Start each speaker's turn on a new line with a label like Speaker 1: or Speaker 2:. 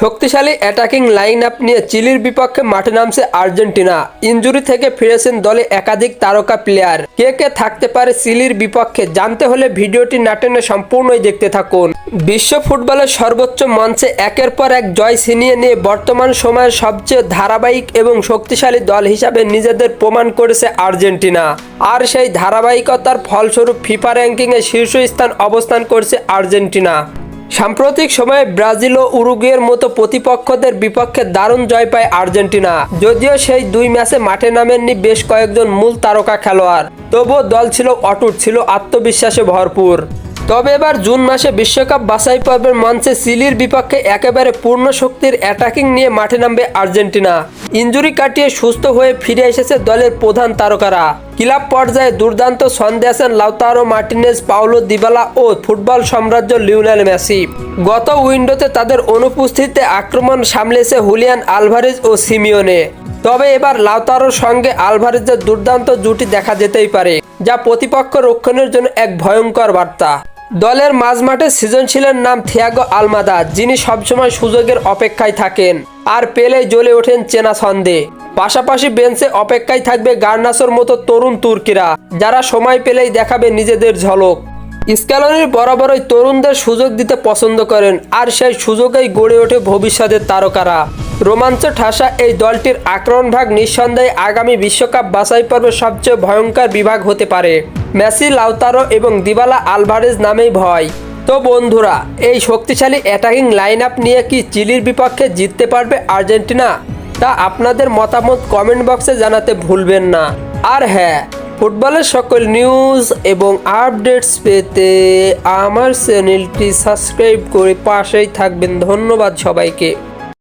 Speaker 1: শক্তিশালী attacking line up নিয়ে চিলির বিপক্ষে মাঠে নামছে আর্জেন্টিনা। ইনজুরি থেকে ফিরেছেন দলে একাধিক তারকা প্লেয়ার কে কে থাকতে পারে চিলির বিপক্ষে জানতে হলে ভিডিওটি না টেনে সম্পূর্ণই দেখতে থাকুন। বিশ্ব ফুটবলের সর্বোচ্চ মঞ্চে একের পর এক জয় ছিনিয়ে নিয়ে বর্তমান সময়ের সবচেয়ে ধারাবাহিক এবং শক্তিশালী দল হিসাবে নিজেদের প্রমাণ করেছে আর্জেন্টিনা। আর সেই ধারাবাহিকতার ফলস্বরূপ ফিফা র্যাঙ্কিংয়ে শীর্ষস্থান অবস্থান করছে আর্জেন্টিনা। সাম্প্রতিক সময়ে ব্রাজিল ও উরুগুয়ের মতো প্রতিপক্ষদের বিপক্ষে দারুণ জয় পায় আর্জেন্টিনা। যদিও সেই দুই ম্যাচে মাঠে নামেননি বেশ কয়েকজন মূল তারকা খেলোয়াড়। তবুও দল ছিল অটুট, ছিল আত্মবিশ্বাসে ভরপুর। তবে এবার জুন মাসে বিশ্বকাপ বাছাই পর্বের মঞ্চে চিলির বিপক্ষে একেবারে পূর্ণ শক্তির অ্যাটাকিং নিয়ে মাঠে নামবে আর্জেন্টিনা। ইঞ্জুরি কাটিয়ে সুস্থ হয়ে ফিরে এসেছে দলের প্রধান তারকারা। ক্লাব পর্যায়ে দুর্দান্ত ছন্দে আছেন লাউতারো মার্টিনেজ, পাওলো দিবালা ও ফুটবল সাম্রাজ্য লিওনেল মেসি। গত উইন্ডোতে তাদের অনুপস্থিতিতে আক্রমণ সামলেছে হুলিয়ান আলভারেজ ও সিমিওনে। তবে এবার লাউতারোর সঙ্গে আলভারেজের দুর্দান্ত জুটি দেখা যেতেই পারে, যা প্রতিপক্ষ রক্ষণের জন্য এক ভয়ঙ্কর বার্তা। দলের মাঝমাঠে সৃজনশীলের নাম থিয়াগো আলমাদা, যিনি সবসময় সুযোগের অপেক্ষায় থাকেন আর পেলে জ্বলে ওঠেন চেনা ছন্দে। পাশাপাশি বেঞ্চে অপেক্ষায় থাকবে গার্নাসোর মতো তরুণ তুর্কিরা, যারা সময় পেলেই দেখাবে নিজেদের ঝলক। স্ক্যালনির বরাবরই তরুণদের সুযোগ দিতে পছন্দ করেন আর সেই সুযোগেই গড়ে ওঠে ভবিষ্যতের তারকারা। রোমাঞ্চ ঠাসা এই দলটির আক্রমণ ভাগ নিঃসন্দেহে আগামী বিশ্বকাপ বাছাই পর্বে সবচেয়ে ভয়ঙ্কর বিভাগ হতে পারে। মেসি, লাউতারো এবং দিবালা আলভারেজ নামেই ভয়। তো বন্ধুরা, এই শক্তিশালী অ্যাটাকিং লাইন আপ নিয়ে কি চিলির বিপক্ষে জিততে পারবে আর্জেন্টিনা? তা আপনাদের মতামত কমেন্ট বক্সে জানাতে ভুলবেন না। আর হ্যাঁ ফুটবলের সকল নিউজ এবং আপডেটস পেতে আমার চ্যানেলটি সাবস্ক্রাইব করে পাশেই থাকবেন। ধন্যবাদ সবাইকে।